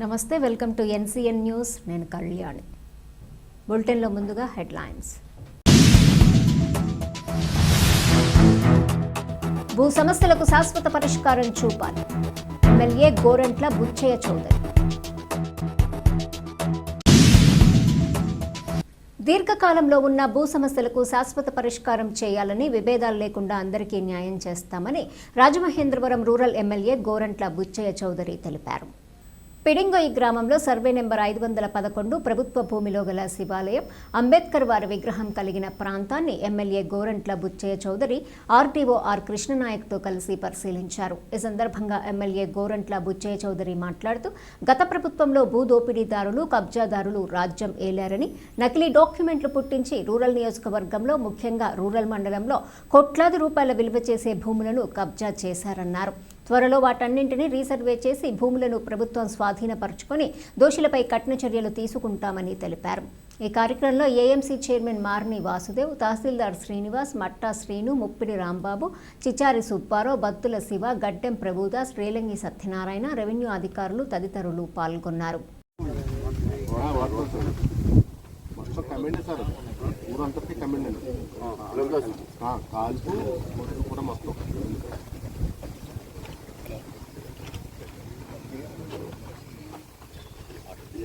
నమస్తే welcome to NCN news. నేను కళ్యాణి. బులెటిన్లో ముందుగా హెడ్లైన్స్. భూ సమస్యలకు శాశ్వత పరిష్కారం చూపాలి. ఎమ్మెల్యే గోరంట్ల బుచ్చయ్య చౌదరి. దీర్ఘకాలంలో ఉన్న భూ సమస్యలకు శాశ్వత పరిష్కారం చేయాలని విభేదాలు లేకుండా అందరికీ న్యాయం చేస్తామని రాజమహేంద్రవరం రూరల్ ఎమ్మెల్యే గోరంట్ల బుచ్చయ్య చౌదరి తెలిపారు. పిడింగోయి గ్రామంలో సర్వే నెంబర్ ఐదు వందల పదకొండు ప్రభుత్వ భూమిలో గల శివాలయం అంబేద్కర్ వారి విగ్రహం కలిగిన ప్రాంతాన్ని MLA Gorantla Butchaiah Chowdary RTO R కృష్ణనాయక్తో కలిసి పరిశీలించారు. ఈ సందర్భంగా ఎమ్మెల్యే గోరంట్ల బుచ్చయ్య చౌదరి మాట్లాడుతూ గత ప్రభుత్వంలో భూ దోపిడీదారులు కబ్జాదారులు రాజ్యం ఏలారని నకిలీ డాక్యుమెంట్లు పుట్టించి రూరల్ నియోజకవర్గంలో ముఖ్యంగా రూరల్ మండలంలో కోట్లాది రూపాయల విలువ చేసే భూములను కబ్జా చేశారన్నారు. త్వరలో వాటన్నింటినీ రీసర్వే చేసి భూములను ప్రభుత్వం స్వాధీనపరుచుకొని దోషులపై కఠిన చర్యలు తీసుకుంటామని తెలిపారు. ఈ కార్యక్రమంలో ఏఎంసీ చైర్మన్ మార్ని వాసుదేవ్ తహసీల్దార్ శ్రీనివాస్ మట్టా శ్రీను ముప్పిడి రాంబాబు చిచారి సుబ్బారావు బత్తుల శివ గడ్డెం ప్రభుదాస్ రేలంగి సత్యనారాయణ రెవెన్యూ అధికారులు తదితరులు పాల్గొన్నారు. కమెండ్ కాల్పు కూడా మొత్తం.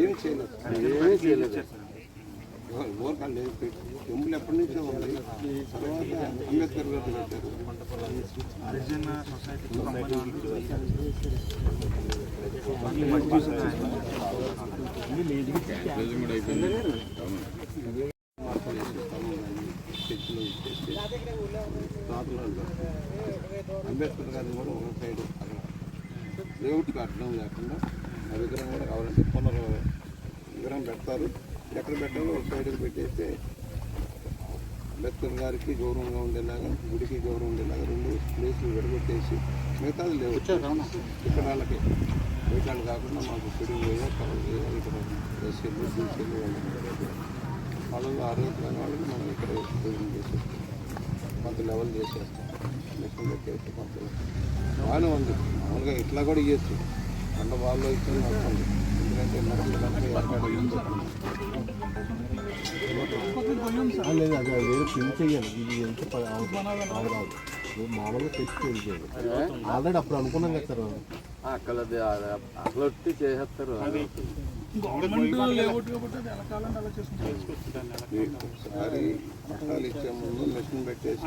ఏమి చేయలేదు. ఏమీ చేయలేదు. ఊరకండి టెంపుల్ ఎప్పటి నుంచో ఉంది. తర్వాత అంబేద్కర్ గారు పెట్టారు. చర్చిలో ఇచ్చేసి రాత్రులు అంటారు. అంబేద్కర్ గారిని కూడా ఒక సైడ్ అక్కడ దేవుడికి అర్థం లేకుండా ఆ విగ్రహం కూడా కావాలంటే పునర్ విగ్రహం పెడతారు. ఎక్కడ పెట్టాలో ఒక సైడ్కి పెట్టేస్తే అంబేద్కర్ గారికి గౌరవంగా ఉండేలాగా గుడికి గౌరవం ఉండేలాగా రెండు ప్లేసులు విడగొట్టేసి మిగతాది లేవు ఇక్కడ వాళ్ళకి వీటిని కాకుండా మాకు పోయో ఇక్కడ ఎస్సీలు బీసీలు వాళ్ళు ఆరోగ్య వాళ్ళకి మనం ఇక్కడ చేసేస్తాం. కొంత లెవెల్ చేసేస్తాం. బాగానే ఉంది. మామూలుగా ఇట్లా కూడా ఇవ్వచ్చు కొండ వాళ్ళు ఇచ్చింది వస్తుంది ఎందుకంటే లేదు అది అది వేరే ప్రింట్ చేయాలి. ఇది ఎంత నువ్వు మామూలుగా తెచ్చి చేయాలి ఆల్రెడీ అప్పుడు అనుకున్నాం కదా సార్ అక్కడ అట్లా వచ్చి చేసేస్తారు. ఒకసారి పట్టాలు ఇచ్చే ముందు మిషన్ పెట్టేసి